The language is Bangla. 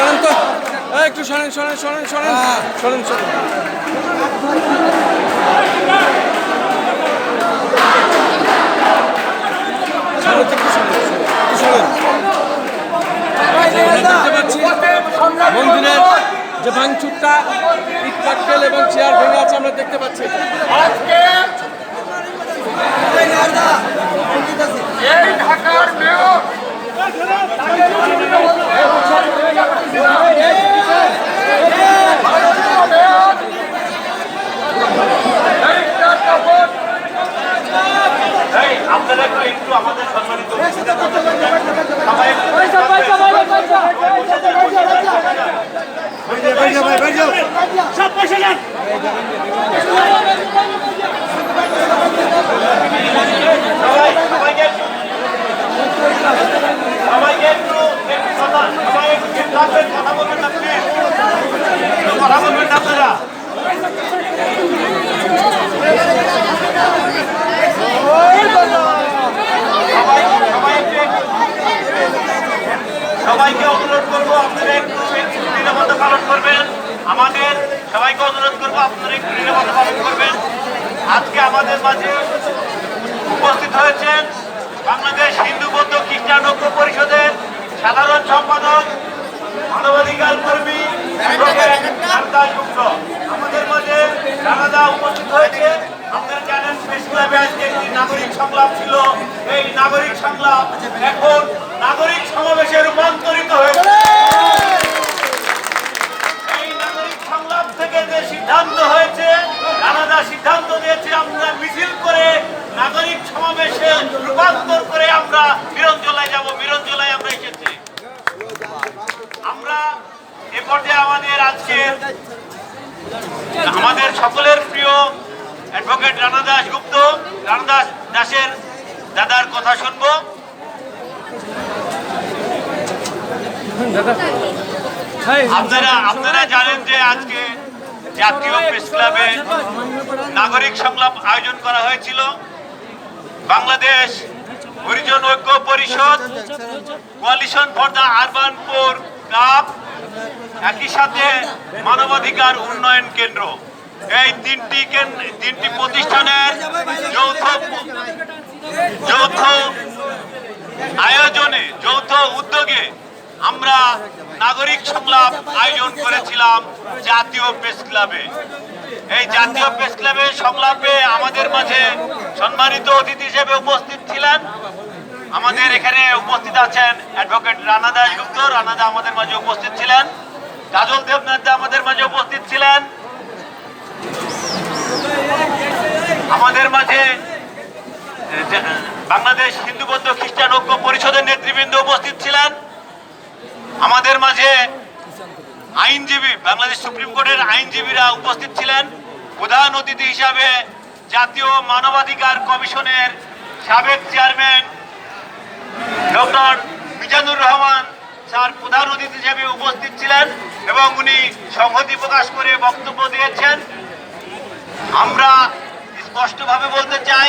সরেন তো। একটু সরেন সরেন সরেন সরেন। সরেন সরেন। সরেন মন্দিরের যে ভাঙচুরটা ইট পাটকেল এবং চেয়ার ভেঙে আছে আমরা দেখতে পাচ্ছি এই আপনারা একটু আমাদের সম্মানিত অতিথিদের কথা শুনবেন। সবাই একটু সবাই সবাইকে একটু সবাইকে একটু একটু কথা সবাই একটু চুপ থাকবেন, কথা বলবেন না please। কথা বলবেন না আপনারা সবাই সবাই একটু সবাইকে অনুরোধ করব, আপনারা একটু নিরাপত্তা পালন করবেন। আমাদের সবাইকে অনুরোধ করব, আপনারা একটু নিরাপত্তা পালন করবেন। আজকে আমাদের মাঝে উপস্থিত হয়েছেন বাংলাদেশ হিন্দু বৌদ্ধ খ্রিস্টান ঐক্য পরিষদের সাধারণ সম্পাদক, মানবাধিকার কর্মী অ্যাডভোকেট রামদাস গুপ্ত। আমাদের মাঝে রানাদা উপস্থিত হয়েছে। আপনারা জানেন ক্লাবে আজকে একটি নাগরিক সংলাপ ছিল। এই নাগরিক সংলাপ এখন নাগরিক সমাবেশে রূপান্তরিত হয়েছে। এই নাগরিক সংলাপ থেকে যে সিদ্ধান্ত হয়েছে রানাদা সিদ্ধান্ত দিয়েছে, আমরা মিছিল করে নাগরিক সমাবেশে রূপান্তর করে আমরা মিরঞ্জলায় যাব মিরঞ্জলায় আমরা এসেছি। আমরা এ পর্যায়ে আমাদের আজকে আমাদের সকলের প্রিয় অ্যাডভোকেট রানা দাস গুপ্ত, রানা দাস দাসের দাদার কথা শুনব। আপনারা আপনারা জানেন যে আজকে জাতীয় প্রেস ক্লাবে নাগরিক সংলাপ আয়োজন করা হয়েছিল। Bangladesh Harijan Oikya Parishad coalition for the urban poor CUP একই সাথে মানবাধিকার উন্নয়ন কেন্দ্র। এই তিনটি তিনটি প্রতিষ্ঠানের যৌথ যৌথ আয়োজনে, যৌথ উদ্যোগে আমরা নাগরিক সংলাপ আয়োজন করেছিলাম জাতীয় প্রেস ক্লাবে। এই জাতীয় প্রেস ক্লাবে সংলাপে আমাদের মাঝে সম্মানিত অতিথি হিসেবে উপস্থিত ছিলেন। আমাদের এখানে উপস্থিত আছেন অ্যাডভোকেট রানা দাস গুপ্ত রানা দা আমাদের মাঝে উপস্থিত ছিলেন। কাজল দেবনাথ দা আমাদের মাঝে উপস্থিত ছিলেন। আমাদের মাঝে বাংলাদেশ হিন্দু বৌদ্ধ খ্রিস্টান ঐক্য পরিষদের নেতৃবৃন্দ উপস্থিত ছিলেন। আমাদের মাঝে আইনজীবী, বাংলাদেশ সুপ্রিম কোর্টের আইনজীবীরা উপস্থিত ছিলেন। প্রধান অতিথি হিসাবে জাতীয় মানবাধিকার কমিশনের সাবেক chairman doctor Mizanur Rahman sir প্রধান অতিথি হিসেবে উপস্থিত ছিলেন এবং উনি সংহতি প্রকাশ করে বক্তব্য দিয়েছেন। আমরা স্পষ্টভাবে বলতে চাই